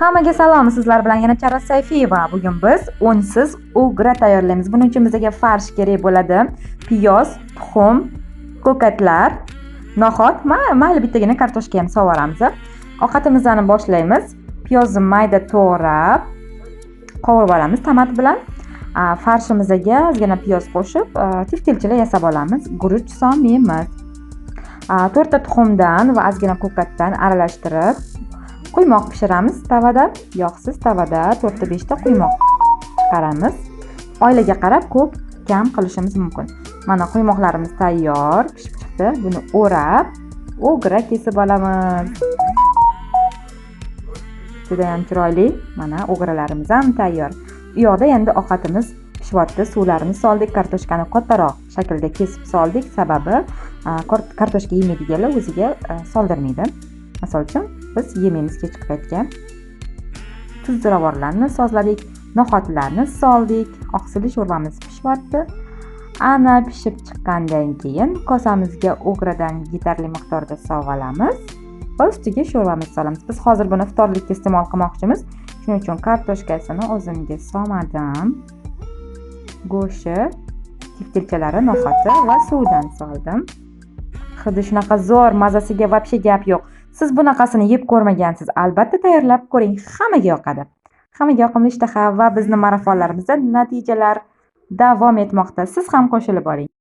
Hammaga salom, sizlar bilan yana Charas Sayfiyeva. Bugun biz unsiz ugra tayyorlaymiz. Buning uchun bizga farsh kerak bo'ladi. Piyoz, tuxum, ko'katlar, no'xat, mayli bittagina kartoshka ham sovuramiz. Ovqatimizni boshlaymiz. Piyozni mayda to'g'rab qovurib olamiz tomat bilan. Farshimizga ozgina piyoz qo'shib, tiftilchilar yasab olamiz. Guruch solmaymiz. To'rtta tuxumdan va ozgina ko'katdan aralashtirib quymoq pishiramiz tavada. Yog'siz tavada to'rtta beshta quymoq chiqaramiz oilaga qarab ko'p kam qilishimiz mumkin. Mana quymoqlarimiz tayyor pishib chiqdi. Buni o'rab o'gra kesib olamiz. Judayam chiroyli. Mana o'gralarimiz ham tayyor. U yoqda endi ovqatimiz pishyapti. Suvlarini soldik kartoshkani kattaroq shaklda kesib soldik. Sababi kartoshka yemaydiganlar o'ziga soldirmaydi. Misol uchun biz yemaymiz kechki paytga tuz ziravorlarni sozladik no'xatlarni soldik oqsili sho'rvamiz pishyapti. Ana pishib chiqqandan keyin kosamizga o'gradan yetarli miqdorda solib va ustiga sho'rvamizni solamiz. Biz hozir buni iftorlikka iste'mol qilmoqchimiz. Shuning uchun kartoshkasini o'zimga solmadim. Go'shti tiftilchalari no'xati va suvdan soldim. Hidi shunaqa zo'r mazasiga вообще gap yo'q. Siz bunaqasini yeb ko'rmagansiz. Albatta tayyorlab ko'ring. Hammaga yoqadi. Hammaga yoqimli ishtaha va bizni marafonlarimizda natijalar davom etmoqda. Siz ham qo'shilib oling.